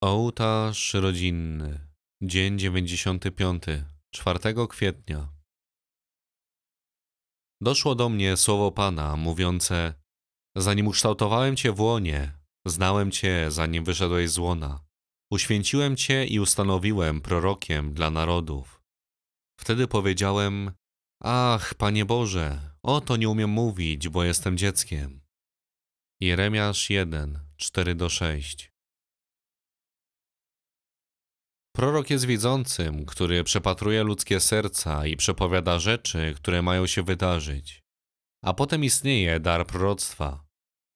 Ołtarz rodzinny. Dzień 95. 4 kwietnia. Doszło do mnie słowo Pana mówiące: Zanim ukształtowałem Cię w łonie, znałem Cię, zanim wyszedłeś z łona. Uświęciłem Cię i ustanowiłem prorokiem dla narodów. Wtedy powiedziałem: Ach, Panie Boże, oto nie umiem mówić, bo jestem dzieckiem. Jeremiasz 1, 4-6 Prorok jest widzącym, który przepatruje ludzkie serca i przepowiada rzeczy, które mają się wydarzyć. A potem istnieje dar proroctwa.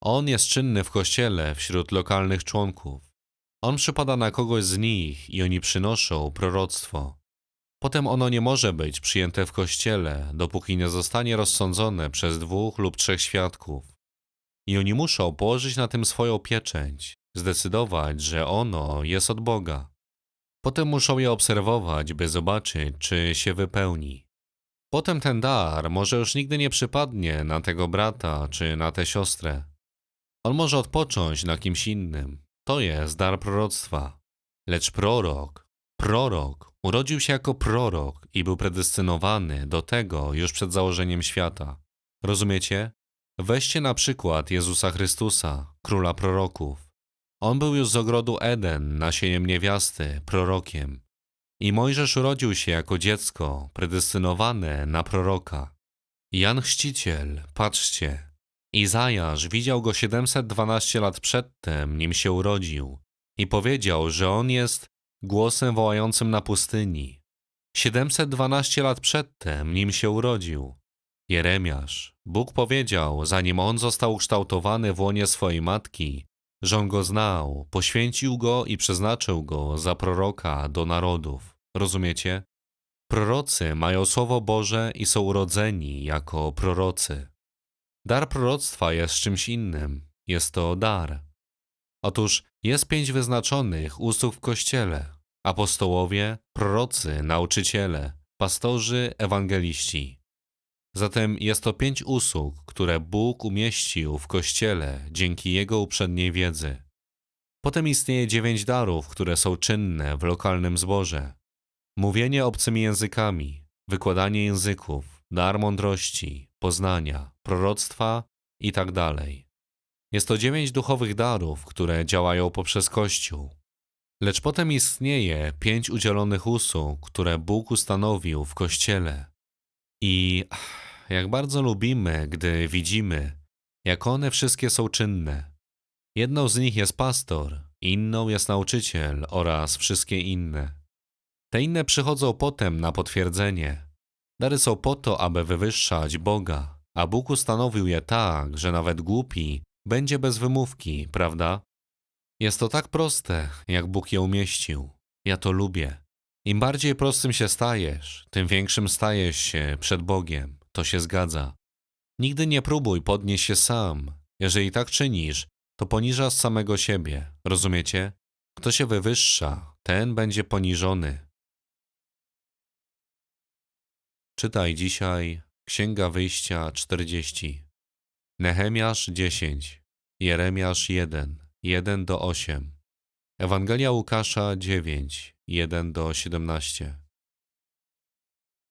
On jest czynny w kościele wśród lokalnych członków. On przypada na kogoś z nich i oni przynoszą proroctwo. Potem ono nie może być przyjęte w kościele, dopóki nie zostanie rozsądzone przez dwóch lub trzech świadków. I oni muszą położyć na tym swoją pieczęć, zdecydować, że ono jest od Boga. Potem muszą je obserwować, by zobaczyć, czy się wypełni. Potem ten dar może już nigdy nie przypadnie na tego brata czy na tę siostrę. On może odpocząć na kimś innym. To jest dar proroctwa. Lecz prorok, prorok, urodził się jako prorok i był predestynowany do tego już przed założeniem świata. Rozumiecie? Weźcie na przykład Jezusa Chrystusa, króla proroków. On był już z ogrodu Eden, nasieniem niewiasty, prorokiem. I Mojżesz urodził się jako dziecko, predestynowane na proroka. Jan Chrzciciel, patrzcie, Izajasz widział go 712 lat przedtem, nim się urodził, i powiedział, że on jest głosem wołającym na pustyni. 712 lat przedtem, nim się urodził. Jeremiasz, Bóg powiedział, zanim on został ukształtowany w łonie swojej matki, że on go znał, poświęcił go i przeznaczył go za proroka do narodów. Rozumiecie? Prorocy mają Słowo Boże i są urodzeni jako prorocy. Dar proroctwa jest czymś innym. Jest to dar. Otóż jest pięć wyznaczonych usług w Kościele. Apostołowie, prorocy, nauczyciele, pastorzy, ewangeliści. Zatem jest to pięć usług, które Bóg umieścił w Kościele dzięki Jego uprzedniej wiedzy. Potem istnieje dziewięć darów, które są czynne w lokalnym zborze. Mówienie obcymi językami, wykładanie języków, dar mądrości, poznania, proroctwa itd. Tak jest to dziewięć duchowych darów, które działają poprzez Kościół. Lecz potem istnieje pięć udzielonych usług, które Bóg ustanowił w Kościele. I jak bardzo lubimy, gdy widzimy, jak one wszystkie są czynne. Jedną z nich jest pastor, inną jest nauczyciel oraz wszystkie inne. Te inne przychodzą potem na potwierdzenie. Dary są po to, aby wywyższać Boga, a Bóg ustanowił je tak, że nawet głupi będzie bez wymówki, prawda? Jest to tak proste, jak Bóg je umieścił. Ja to lubię. Im bardziej prostym się stajesz, tym większym stajesz się przed Bogiem. To się zgadza. Nigdy nie próbuj podnieść się sam. Jeżeli tak czynisz, to poniżasz samego siebie. Rozumiecie? Kto się wywyższa, ten będzie poniżony. Czytaj dzisiaj Księga Wyjścia 40, Nehemiasz 10, Jeremiasz 1, 1 do 8, Ewangelia Łukasza 9, 1 do 17.